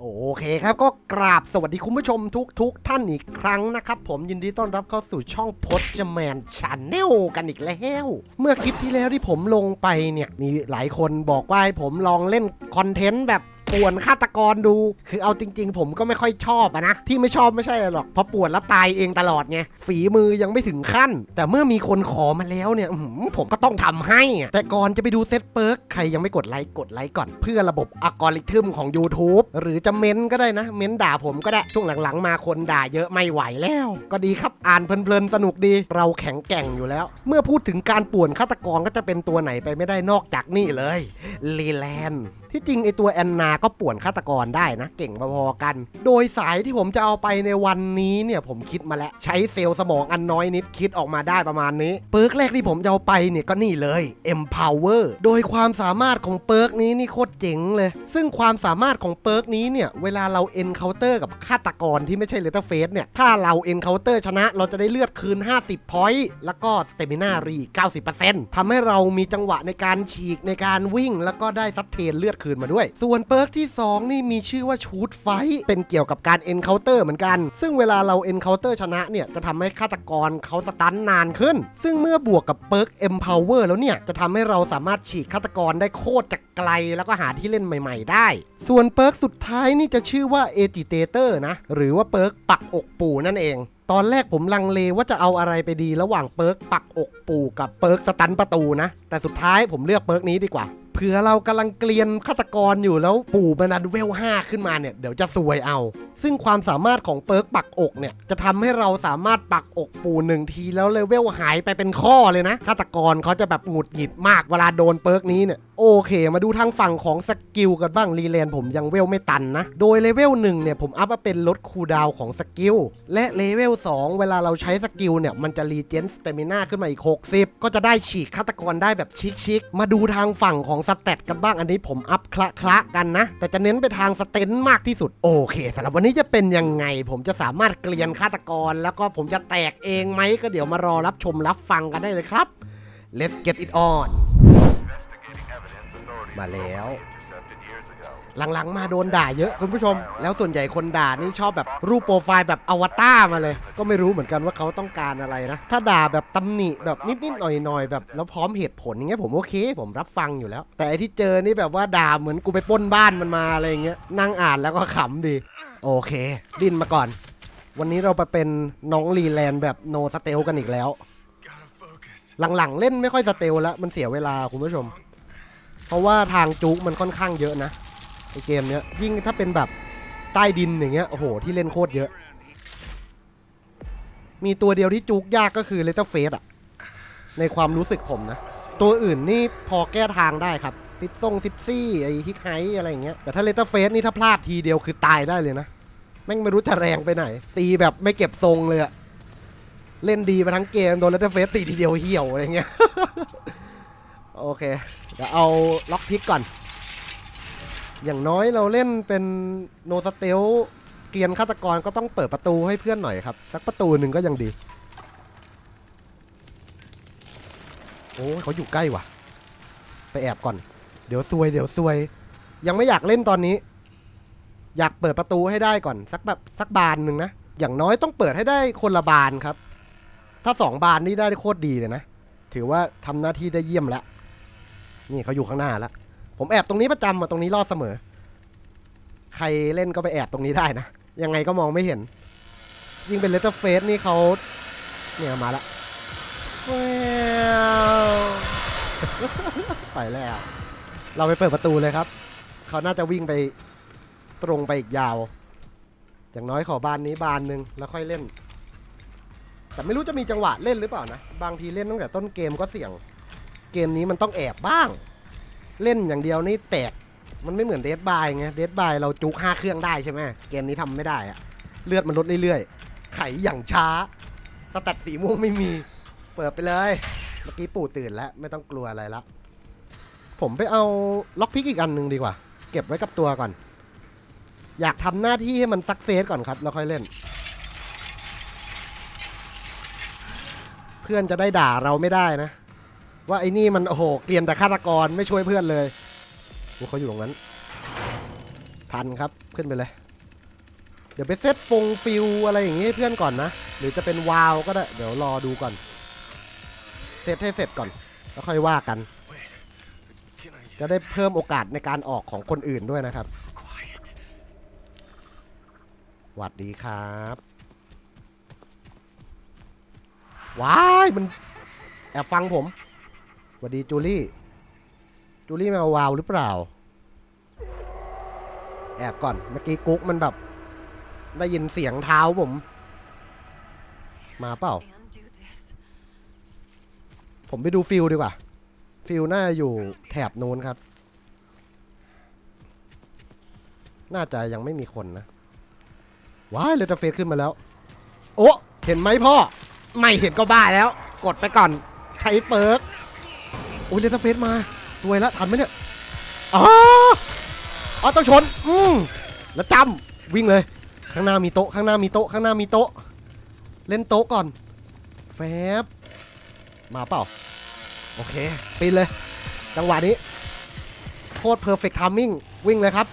โอเคครับก็กราบสวัสดีคุณผู้ชมทุกทุกๆท่านอีกครั้งนะครับผมยินดีต้อนรับเข้าสู่ช่องพจแมนชาแนลกันอีกแล้ว เมื่อคลิปที่แล้วที่ผมลงไปเนี่ย มีหลายคนบอกว่าให้ผมลองเล่นคอนเทนต์แบบ ป่วนฆาตกรดู คือเอาจริง ๆ ผมก็ไม่ค่อยชอบอะนะ ที่ไม่ชอบไม่ใช่หรอกเพราะป่วนแล้วตายเองตลอดไงฝีมือยังไม่ถึงขั้น แต่เมื่อมีคนขอมาแล้วเนี่ยอื้อหือผมก็ต้องทำให้อะแต่ก่อนจะไปดูเซตเปิร์กใครยังไม่กดไลค์กดไลค์ก่อนเพื่อระบบอัลกอริทึมของ YouTube หรือจะเม้นก็ได้นะ เม้นด่าผมก็ได้ช่วงหลังๆ มาคนด่าเยอะไม่ไหวแล้ว ก็ดีครับอ่านเพลินๆสนุกดี เราแข็งแกร่งอยู่แล้ว เมื่อพูดถึงการป่วนฆาตกรก็จะเป็นตัวไหนไปไม่ได้นอกจากนี่เลยลีแลนด์ที่จริงไอตัวแอนนาก็ป่วนฆาตกรได้นะ เก่งพอๆกัน โดยสายที่ผมจะเอาไปในวันนี้เนี่ยผมคิดมาแล้ว ใช้เซลล์สมองอันน้อยนิดคิดออกมาได้ประมาณนี้ เปิร์กแรกที่ผมจะเอาไปเนี่ยก็นี่เลย Empower โดยความสามารถของเปิร์กนี้นี่โคตรเจ๋งเลย ซึ่งความสามารถของเปิร์กนี้เนี่ยเวลาเรา Encounter กับฆาตกรที่ไม่ใช่เลเตอร์เฟสเนี่ยถ้าเรา Encounter ชนะเราจะได้เลือดคืน 50 point แล้วก็ Stamina รี 90%ทำให้เรามีจังหวะในการฉีกในการวิ่ง แล้วก็ได้ซัดเทนเลือดคืนมาด้วย ส่วนเปิร์กที่ 2 นี่มีชื่อว่าชูดไฟเป็นเกี่ยวกับการ Encounter เหมือนกัน ซึ่งเวลาเรา Encounter ชนะเนี่ย จะทำให้ฆาตกรเขาสตันนานขึ้น ซึ่งเมื่อบวกกับเปิร์ก Empower แล้วเนี่ย จะทำให้เราสามารถฉีกฆาตกรได้โคตรจากไกล แล้วก็หาที่เล่นใหม่ ๆ ได้ ส่วนเปิร์กสุดท้ายนี่จะชื่อว่า Agitator นะหรือว่าเปิร์กปักอกปู่นั่นเองตอนแรกผมลังเลว่าจะเอาอะไรไปดีระหว่างเปิร์กปักอกปู่กับเปิร์กสตันประตูนะ แต่สุดท้ายผมเลือกเปิร์กนี้ดีกว่า เผื่อเรากำลังเกลียนฆาตกรอยู่แล้วปู่มันดันเวล5ขึ้นมาเนี่ยเดี๋ยวจะซวยเอา ซึ่งความสามารถของเปิร์กปักอกเนี่ยจะทำให้เราสามารถปักอกปู่หนึ่งทีแล้วเลเวลหายไปเป็นข้อเลยนะฆาตกรเขาจะแบบหงุดหงิดมากเวลาโดนเปิร์กนี้เนี่ยโอเค มาดูทางฝั่งของสกิลกันบ้างรีแลนผมยังเวลไม่ตันนะ โดยเลเวล1เนี่ยผมอัพมาเป็นลดคูดาวของสกิลและเลเวล2เวลาเราใช้สกิลเนี่ยมันจะรีเจนสเตมินาขึ้นมาอีก 60 ก็จะได้ฉีกฆาตกรได้แบบชิคๆมาดูทางฝั่งของสเตตกันบ้างอันนี้ผมอัพคละคละๆกันนะ แต่จะเน้นไปทางสเตนมากที่สุด โอเคสำหรับวันนี้จะเป็นยังไง ผมจะสามารถเกลียนฆาตกร แล้วก็ผมจะแตกเองไหมก็เดี๋ยวมารอรับชมรับฟังกันได้เลยครับ let's get it on มาแล้ว หลังๆ มาโดนด่าเยอะคุณผู้ชม แล้วส่วนใหญ่คนด่านี่ชอบแบบรูปโปรไฟล์แบบอวตารมาเลย ก็ไม่รู้เหมือนกันว่าเขาต้องการอะไรนะ ถ้าด่าแบบตำหนิแบบนิดๆหน่อยๆแบบแล้วพร้อมเหตุผลอย่างเงี้ยผมโอเค ผมรับฟังอยู่แล้ว แต่ที่เจอนี่แบบว่าด่าเหมือนกูไปป้นบ้านมันมาอะไรเงี้ยนั่งอ่านแล้วก็ขำดี โอเค ดิ้นมาก่อน วันนี้เราไปเป็นน้องรีแลนด์แบบโนสเตลกันอีกแล้ว หลังๆ เล่นไม่ค่อยสเตลแล้วมันเสียเวลาคุณผู้ชม เพราะว่าทางจุกมันค่อนข้างเยอะนะ เกมเนี้ยยิ่งถ้าเป็นแบบใต้ดินอย่างเงี้ยโอ้โหที่เล่นโคตรเยอะ มีตัวเดียวที่จุกยากก็คือเลเตอร์เฟสอะในความรู้สึกผมนะ ตัวอื่นนี่พอแก้ทางได้ครับซิปซงซิปซี่ไอฮิกไฮอะไรอย่างเงี้ยแต่ถ้าเลเตอร์เฟสนี่ถ้าพลาดทีเดียวคือตายได้เลยนะแม่งไม่รู้จะแรงไปไหน ตีแบบไม่เก็บทรงเลยอะเล่นดีมาทั้งเกมโดนเลเตอร์เฟสตีทีเดียวเหี่ยวอะไรเงี้ยโอเคเดี๋ยวเอาล็อกพิกก่อน อย่างน้อยเราเล่นเป็นโนสเตลเกียนฆาตกรก็ต้องเปิดประตูให้เพื่อนหน่อยครับ สักประตูหนึ่งก็ยังดี โอ้ยเขาอยู่ใกล้ว่ะ ไปแอบก่อน เดี๋ยวซวยเดี๋ยวซวย ยังไม่อยากเล่นตอนนี้ อยากเปิดประตูให้ได้ก่อน สักแบบสักบานหนึ่งนะ อย่างน้อยต้องเปิดให้ได้คนละบานครับ ถ้าสองบานนี่ได้โคตรดีเลยนะ ถือว่าทำหน้าที่ได้เยี่ยมแล้ว นี่เขาอยู่ข้างหน้าแล้ว ผมแอบตรงนี้ประจำอะตรงนี้รอดเสมอ ใครเล่นก็ไปแอบตรงนี้ได้นะ ยังไงก็มองไม่เห็น ยิ่งเป็นเลตเตอร์เฟสนี่เขาเนี่ยมาละแววไปแล้ว เราไปเปิดประตูเลยครับ เขาน่าจะวิ่งไปตรงไปอีกยาว อย่างน้อยขอบานนี้บานหนึ่งแล้วค่อยเล่น แต่ไม่รู้จะมีจังหวะเล่นหรือเปล่านะ บางทีเล่นตั้งแต่ต้นเกมก็เสี่ยง เกมนี้มันต้องแอบบ้าง เล่นอย่างเดียวนี่แตก มันไม่เหมือนเดดบายไงเดดบายเราจุกห้าเครื่องได้ใช่ไหมเกมนี้ทำไม่ได้อะเลือดมันลดเรื่อยๆ ไขอย่างช้าสตัดสีม่วงไม่มี เปิดไปเลย เมื่อกี้ปู่ตื่นแล้ว ไม่ต้องกลัวอะไรละ ผมไปเอาล็อกพิกอีกอันหนึ่งดีกว่า เก็บไว้กับตัวก่อน อยากทำหน้าที่ให้มันซักเซสก่อนครับแล้วค่อยเล่น เพื่อนจะได้ด่าเราไม่ได้นะ ว่าไอ้นี่มันโอ้โหเกลียนแต่ฆาตกรไม่ช่วยเพื่อนเลยโอ้เขาอยู่ตรงนั้น ทันครับขึ้นไปเลย เดี๋ยวไปเซตฟงฟิลอะไรอย่างงี้ให้เพื่อนก่อนนะ หรือจะเป็นวาวก็ได้ เดี๋ยวรอดูก่อน เซตให้เสร็จก่อน แล้วค่อยว่ากัน จะได้เพิ่มโอกาสในการออกของคนอื่นด้วยนะครับหวัดดีครับว้ายมันแอบฟังผม หวัดดีจูลี่ จูลี่มาวาวหรือเปล่า แอบก่อน เมื่อกี้กุ๊กมันแบบ ได้ยินเสียงเท้าผม มาเปล่า ผมไปดูฟิลดีกว่า ฟิลน่าอยู่แถบนู้นครับ น่าจะยังไม่มีคนนะ ว้ายเลตเฟสขึ้นมาแล้ว โอ้ เห็นไหมพ่อ ไม่เห็นก็บ้าแล้ว กดไปก่อน ใช้เปิร์ก โอ้ยเลตเฟสมาสวยแล้วทันไหมเนี่ยอ๋ออ๋อต้องชน อืมแล้วจำวิ่งเลย ข้างหน้ามีโต๊ะ ข้างหน้ามีโต๊ะ ข้างหน้ามีโต๊ะ เล่นโต๊ะก่อน แฟบ มาเปล่า โอเคปีนเลย จังหวะนี้ โคตรเพอร์เฟกต์ทัมมิ่ง วิ่งเลยครับ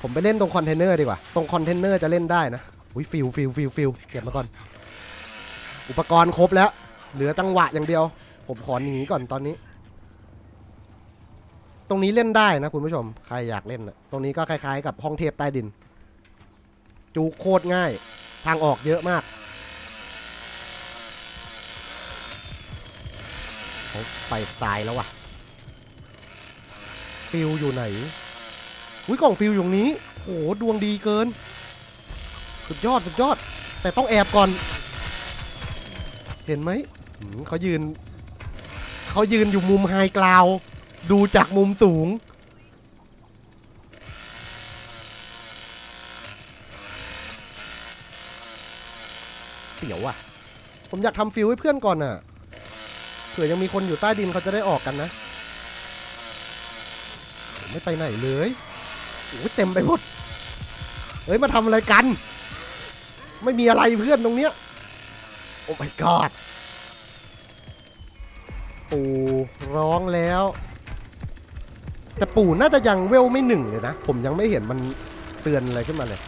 ผมไปเล่นตรงคอนเทนเนอร์ดีกว่า ตรงคอนเทนเนอร์จะเล่นได้นะ อุ้ยฟิลฟิลฟิลฟิลเก็บมาก่อน อุปกรณ์ครบแล้ว เหลือจังหวะอย่างเดียว ผมขอหนีก่อนตอนนี้ ตรงนี้เล่นได้นะคุณผู้ชม ใครอยากเล่นนะตรงนี้ก็คล้ายๆ กับห้องเทพใต้ดิน จูโคตรง่าย ทางออกเยอะมากเขาไปทรายแล้วว่ะ ฟิลอยู่ไหนอุ้ยกล่องฟิลอยู่ตรงนี้โหดวงดีเกิน สุดยอดสุดยอด แต่ต้องแอบก่อน เห็นไหม หืมเขายืน เขายืนอยู่มุมไฮกราวดูจากมุมสูง เสียวอะ ผมอยากทำฟิลให้เพื่อนก่อนอะเผื่อยังมีคนอยู่ใต้ดินเขาจะได้ออกกันนะผมไม่ไปไหนเลยโอ้ยเต็มไปหมดเฮ้ย มาทำอะไรกัน ไม่มีอะไรเพื่อนตรงเนี้ย โอ้ my god ปู่ร้องแล้ว แต่ปู่น่าจะยังเวลไม่หนึ่งเลยนะ ผมยังไม่เห็นมันเตือนอะไรขึ้นมาเลย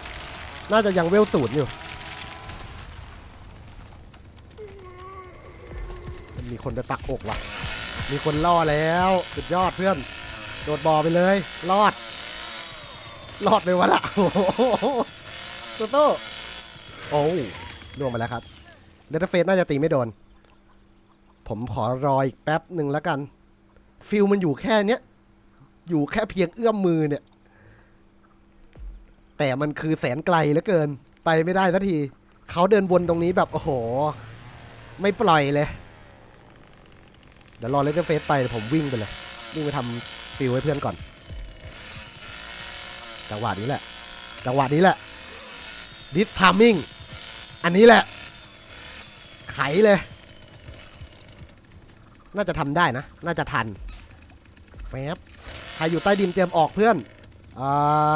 น่าจะยังเวลศูนย์อยู่มีคนไปปักอกว่ะ มีคนล่อแล้วสุดยอดเพื่อน โดดบ่อไปเลย รอด รอดเลยวะล่ะโอ้โหโตโต้โอ้ล่วงไปแล้วครับ เดตเฟสน่าจะตีไม่โดน ผมขอรออีกแป๊บหนึ่งแล้วกัน ฟิลมันอยู่แค่เนี้ย อยู่แค่เพียงเอื้อมมือเนี่ย แต่มันคือแสนไกลเหลือเกิน ไปไม่ได้สักที เขาเดินวนตรงนี้แบบโอ้โห ไม่ปล่อยเลย เดี๋ยวรอเลเฟสไปเดี๋ยวผมวิ่งไปเลย วิ่งไปทำฟิลให้เพื่อนก่อน จังหวะนี้แหละ จังหวะนี้แหละ this timing อันนี้แหละ ไขเลย น่าจะทำได้นะ น่าจะทันแฟบใครอยู่ใต้ดินเตรียมออกเพื่อนอ่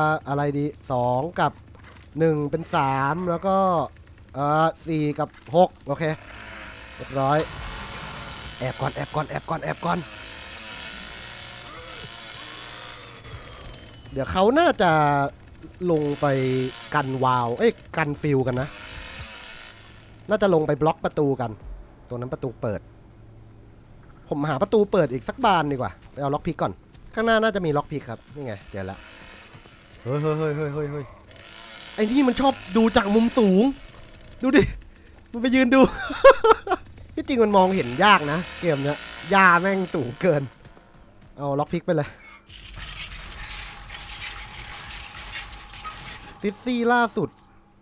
าอะไรดีสองกับหนึ่งเป็นสามแล้วก็อ่าสี่กับหกโอเคเรียบร้อย แอบก่อนแอบก่อนแอบก่อนแอบก่อน เดี๋ยวเขาน่าจะลงไปกันวาล์วเอ้ย กันฟิลกันนะ น่าจะลงไปบล็อกประตูกันตรงนั้นประตูเปิด ผมหาประตูเปิดอีกสักบานดีกว่า ไปเอาล็อกพิกก่อน ข้างหน้าน่าจะมีล็อกพิกครับ นี่ไง เจอละเฮ้ยเฮ้ยเฮ้ยเฮ้ยเฮ้ยเฮ้ยไอ้นี่มันชอบดูจากมุมสูง ดูดิ มันไปยืนดู ที่จริงมันมองเห็นยากนะ เกมเนี้ยยาแม่งสูงเกิน เอาล็อกพิกไปเลยซิสซี่ล่าสุด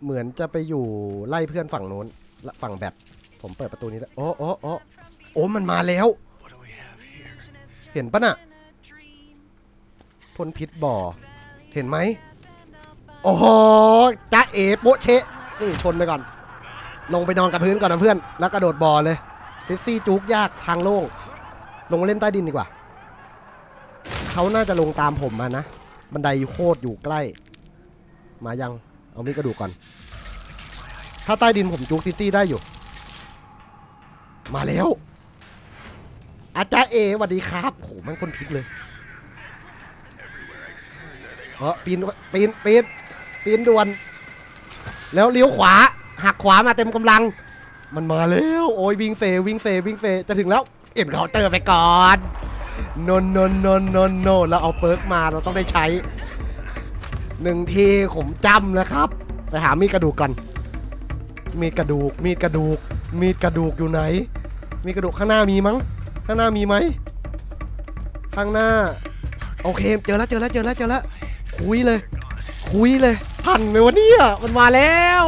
เหมือนจะไปอยู่ไล่เพื่อนฝั่งโน้นละฝั่งแบตผมเปิดประตูนี้แล้วโอ้โอ้โอ้โอ้มันมาแล้ว ห็นปะน่ะพ่นพิษบ่อ เห็นไหมโอ้โหจ้าเอ๋โปะเชะ นี่ชนไปก่อน ลงไปนอนกับพื้นก่อนนะเพื่อน แล้วกระโดดบ่อเลยซิซี่จุกยากทางโล่ง ลงเล่นใต้ดินดีกว่า เขาน่าจะลงตามผมมานะ บันไดโคตรอยู่ใกล้ มายัง เอามีดกระดูกก่อน ถ้าใต้ดินผมจุกซิตี้ได้อยู่ มาแล้ว อาจารย์เอสวัสดีครับโหแมันคนพิษเลยเออปีนปีนปีนปีนด่วน แล้วเลี้ยวขวาหักขวามาเต็มกำลัง มันมาแล้วโอ้ยวิ่งเซวิ่งเซวิ่งเซจะถึงแล้วเอ็นเคาน์เตอร์ไปก่อนนนนนนนนนแล้วเอาเปิร์กมาเราต้องได้ใช้หนึ่งทีผมจำนะครับ ไปหามีดกระดูกก่อน มีดกระดูก มีดกระดูก มีดกระดูกอยู่ไหน มีดกระดูกข้างหน้ามีมั้ง ข้างหน้ามีไหม ข้างหน้า โอเค เจอแล้วเจอแล้วเจอแล้วเจอแล้วคุยเลย คุยเลยทันไหมวะเนี่ยมันมาแล้ว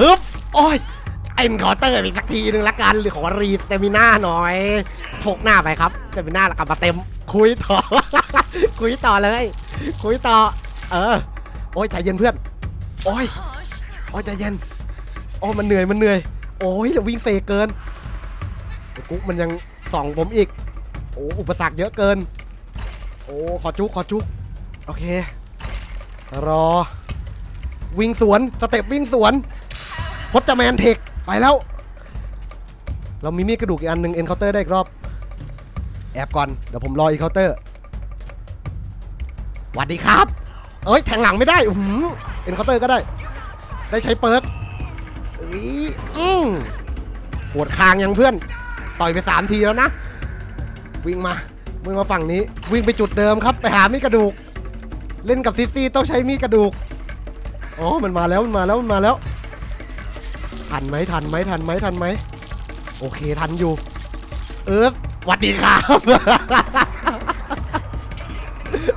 ฮึบโอ้ยเอ็นคอเตอร์อีกสักทีหนึ่งละกันหรือขอรีสเตมิน่าหน่อยโชกหน้าไปครับสเตมิน่าล้วกลับมาเต็ม คุยต่อ คุยต่อเลย คุยต่อ เออ โอ้ยใจเย็นเพื่อน โอ้ยโอ้ยใจเย็นโอ้มันเหนื่อยมันเหนื่อย โอ้ยเดี๋ยววิ่งเซเกินกุ๊กมันยัง ส่องผมอีก โอ้อุปสรรคเยอะเกิน โอ้ขอจุกขอจุกโอเค รอ วิ่งสวนสเต็ปวิ่งสวนพจแมนเทคไปแล้ว เรามีมีดกระดูกอีกอันหนึ่งเอ็นเคาน์เตอร์ได้อีกรอบ แอบก่อน เดี๋ยวผมรออีกเคาน์เตอร์สวัสดีครับ เอ้ยแทงหลังไม่ได้อื้อหือเอ็นเคาน์เตอร์ก็ได้ ได้ใช้เปิร์กอุ๊ยอืมปวดคางยังเพื่อน ต่อยไปสามทีแล้วนะ วิ่งมาวิ่งมาฝั่งนี้ วิ่งไปจุดเดิมครับ ไปหามีดกระดูก เล่นกับซิซี่ต้องใช้มีดกระดูกอ๋อมันมาแล้วมันมาแล้วมันมาแล้ว ทันไหมทันไหมทันไหมทันไหมโอเคทันอยู่ เออหวัดดีครับ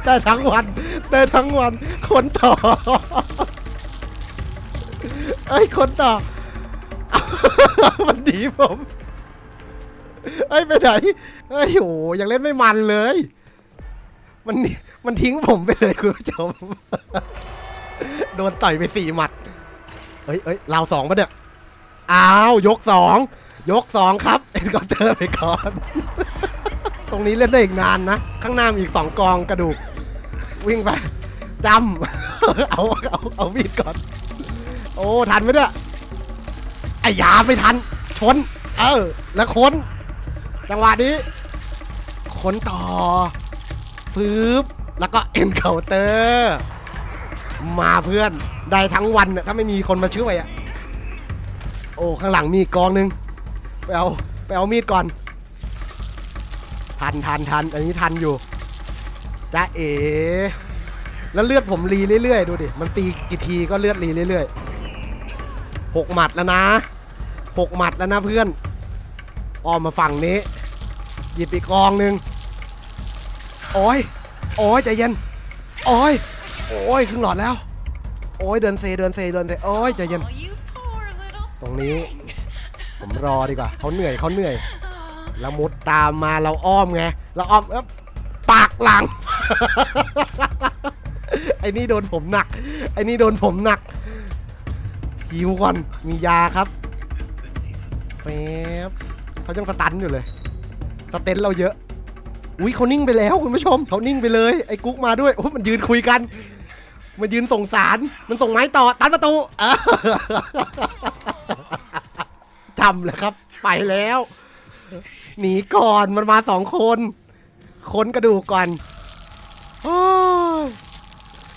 ได้ทั้งวัน ได้ทั้งวันคนต่อ เอ้ยคนต่อ มันหนีผม เอ้ยไปไหนเอ้ยโหยังเล่นไม่มันเลย มันมันทิ้งผมไปเลยคุณผู้ชม โดนต่อยไปสี่หมัด เอ้ยเอ้ยเราวสองปะเนี่ยอ้าวยกสองยกสองครับเอ็นกอเตอร์ไปก่อน ตรงนี้เล่นได้อีกนานนะ ข้างหน้ามีอีกสองกองกระดูก วิ่งไปจำเอาเอาเอามีดก่อน โอ้ ทันไหมเนี่ยไอ้ยาไม่ทัน ชน เออ แล้วค้น จังหวะนี้คนต่อฟืบแล้วก็เอ็นเคาน์เตอร์มาเพื่อนได้ทั้งวันน่ะถ้าไม่มีคนมาช่วยอะโอ้ข้างหลังมีอีกกองหนึงไปเอาไปเอามีดก่อน ทันทันทันอันนี้ทันอยู่จ้าเอ๋แล้วเลือดผมรีเรื่อยๆดูดิมันตีกี่ทีก็เลือดรีเรื่อยๆหกหมัดแล้วนะหกหมัดแล้วนะเพื่อนออมมาฝั่งนี้ หยิบอีกกองหนึ่งโอ้ยโอ้ยใจเย็นโอ้ยโอ้ยครึ่งหลอดแล้ว โอ้ยเดินเซเดินเซเดินเซโอ้ยใจเย็น Oh, you poor little ตรงนี้ thing. ผมรอดีกว่าเขาเหนื่อยเขาเหนื่อยแล้วมุดตามมาเราอ้อมไงเราอ้อมเอ๊บปากหลัง ไอ้นี่โดนผมหนัก ไอ้นี่โดนผมหนักหิวก่อนมียาครับแฟบเขายังสตันอยู่เลย สเตนเราเยอะ อุ้ยเขานิ่งไปแล้วคุณผู้ชมเขานิ่งไปเลยไอ้กุ๊กมาด้วยโอ้มันยืนคุยกัน มันยืนส่งสารมันส่งไม้ต่อตันประตูทำเลยครับ ไปแล้ว หนีก่อนมันมาสองคนค้นกระดูกก่อนอ้ย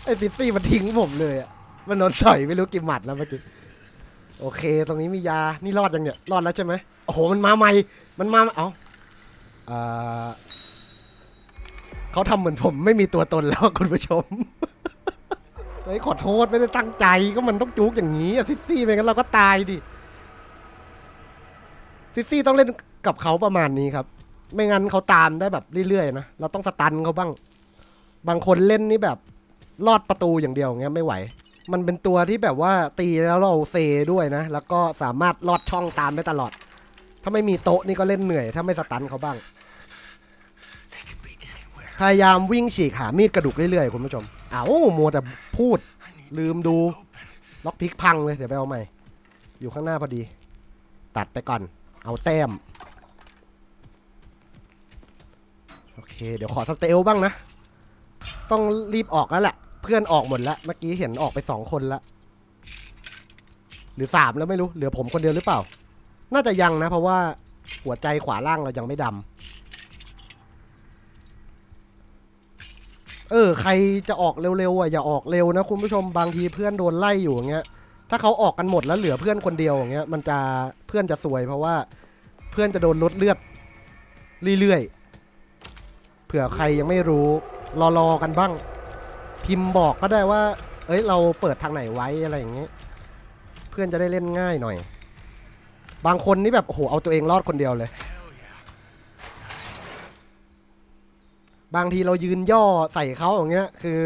ไอ้ซิซี่มันทิ้งผมเลยอะมันโดนต่อยไม่รู้กี่หมัดแล้วเมื่อกี้โอเค ตรงนี้มียา นี่รอดยังเนี่ย รอดแล้วใช่ไหมโอ้โห มันมาใหม่ มันมา เอ้า เขาทำเหมือนผมไม่มีตัวตนแล้วคุณผู้ชมเฮ้ยขอโทษไม่ได้ตั้งใจก็มันต้องจุกอย่างนี้อะซิซี่ไม่งั้นเราก็ตายดิซิซี่ต้องเล่นกับเขาประมาณนี้ครับ ไม่งั้นเขาตามได้แบบเรื่อยๆนะเราต้องสตันเขาบ้าง บางคนเล่นนี่แบบลอดประตูอย่างเดียวอย่างเงี้ยไม่ไหว มันเป็นตัวที่แบบว่าตีแล้วเราเซด้วยนะ แล้วก็สามารถลอดช่องตามได้ตลอด ถ้าไม่มีโต๊ะนี่ก็เล่นเหนื่อย ถ้าไม่สตันเขาบ้าง พยายามวิ่งฉีกหามีดกระดูกเรื่อยๆคุณผู้ชมอ้าวมัวแต่พูดลืมดูล็อกพลิกพังเลยเดี๋ยวไปเอาใหม่ อยู่ข้างหน้าพอดี ตัดไปก่อน เอาแต้มโอเค เดี๋ยวขอสเตลบ้างนะ ต้องรีบออกแล้วแหละ เพื่อนออกหมดแล้ว เมื่อกี้เห็นออกไปสองคนล้วหรือสามแล้วไม่รู้ เหลือผมคนเดียวหรือเปล่า น่าจะยังนะ เพราะว่าหัวใจขวาล่างเรายังไม่ดำ เออ ใครจะออกเร็วๆอะอย่าออกเร็วนะคุณผู้ชมบางทีเพื่อนโดนไล่อยู่อย่างเงี้ย ถ้าเขาออกกันหมดแล้วเหลือเพื่อนคนเดียวอย่างเงี้ยมันจะเพื่อนจะซวยเพราะว่าเพื่อนจะโดนลดเลือดเรื่อยๆเผื่อใครยังไม่รู้รอๆกันบ้าง พิมพ์บอกก็ได้ว่า เอ้ยเราเปิดทางไหนไว้อะไรอย่างเงี้ยเพื่อนจะได้เล่นง่ายหน่อย บางคนนี่แบบโอ้โหเอาตัวเองรอดคนเดียวเลย บางทีเรายืนย่อใส่เขาอย่างเงี้ย คือ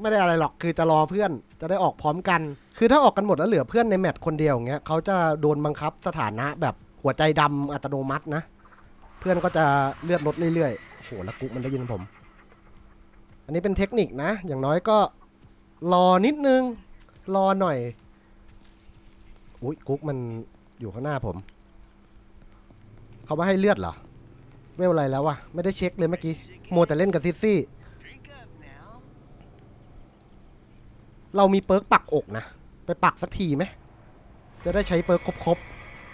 ไม่ได้อะไรหรอกคือจะรอเพื่อนจะได้ออกพร้อมกัน คือถ้าออกกันหมดแล้วเหลือเพื่อนในแมตช์คนเดียวอย่างเงี้ยเขาจะโดนบังคับสถานะแบบหัวใจดำอัตโนมัตินะ เพื่อนก็จะเลือดลดเรื่อยๆโอ้โหแล้วกุ๊กมันได้ยินผม อันนี้เป็นเทคนิคนะ อย่างน้อยก็รอนิดนึง รอหน่อย อุ้ยกุ๊กมันอยู่ข้างหน้าผม เขามาให้เลือดเหรอ ไม่เป็นไรแล้ววะไม่ได้เช็คเลยเมื่อกี้โมวแต่เล่นกับซิซี่ เรามีเปิร์กปักอกนะ ไปปักสักทีไหมจะได้ใช้เปิร์กครบ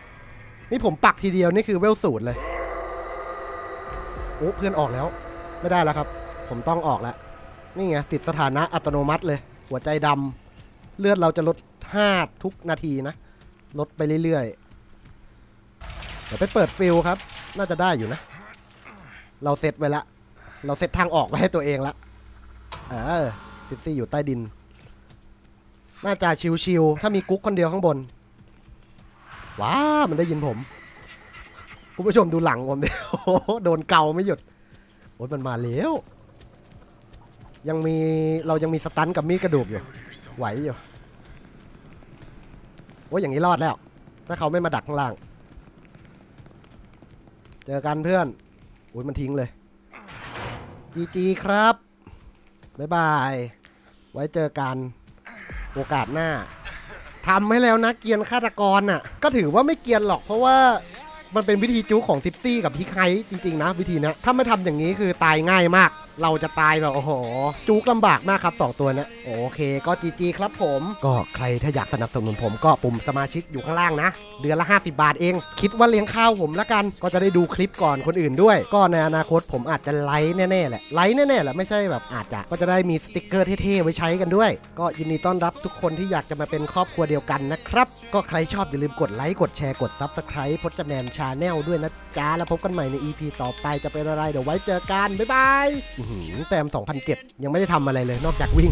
ๆ นี่ผมปักทีเดียวนี่คือเวลสูตรเลยโอ้เพื่อนออกแล้ว ไม่ได้แล้วครับ ผมต้องออกแล้ว นี่ไงติดสถานะอัตโนมัติเลย หัวใจดำเลือดเราจะลด5ทุกนาทีนะ ลดไปเรื่อยๆ เดี๋ยวไปเปิดฟิลครับ น่าจะได้อยู่นะ เราเซตไว้ละ เราเซตทางออกไว้ให้ตัวเองละเออซิซี่อยู่ใต้ดิน น่าจะชิวๆถ้ามีกุ๊กคนเดียวข้างบน ว้า มันได้ยินผม คุณผู้ชมดูหลังผมดิโอ้โหโดนเกาไม่หยุด โอ้ยมันมาแล้ว ยังมี เรายังมีสตันกับมีดกระดูกอยู่ ไหวอยู่ โอ้ยอย่างนี้รอดแล้ว ถ้าเขาไม่มาดักข้างล่าง เจอกันเพื่อน อ้ยมันทิ้งเลยจีจีครับ บ๊ายบาย ไว้เจอกัน โอกาสหน้าทำให้แล้วนะเกียนฆาตกรน่ะ ก็ถือว่าไม่เกียนหรอกเพราะว่ามันเป็นวิธีจู้ของซิปซี่กับฮิคไฮจริงๆนะ วิธีนี้ถ้าไม่ทำอย่างนี้คือตายง่ายมาก เราจะตายแบบโอ้โห จุกลำบากมากครับ 2 ตัวเนี้โอเคก็จีจีครับผม ก็ใครถ้าอยากสนับสนุนผมก็ปุ่มสมาชิกอยู่ข้างล่างนะ เดือนละ 50 บาทเอง คิดว่าเลี้ยงข้าวผมละกัน ก็จะได้ดูคลิปก่อนคนอื่นด้วย ก็ในอนาคตผมอาจจะไลฟ์แน่ๆแหละไลฟ์แน่ๆแหละไม่ใช่แบบอาจจะก็จะได้มีสติกเกอร์เท่ๆไว้ใช้กันด้วย ก็ยินดีต้อนรับทุกคนที่อยากจะมาเป็นครอบครัวเดียวกันนะครับก็ใครชอบอย่าลืมกดไลค์กดแชร์กด Subscribe พจแมนชาแนลด้วยนะจ๊ะแล้วพบกันใหม่ใน EP ต่อไปจะเป็นอะไรเดี๋ยวไว้เจอกันบ๊ายบายแต้ม2007ยังไม่ได้ทำอะไรเลยนอกจากวิ่ง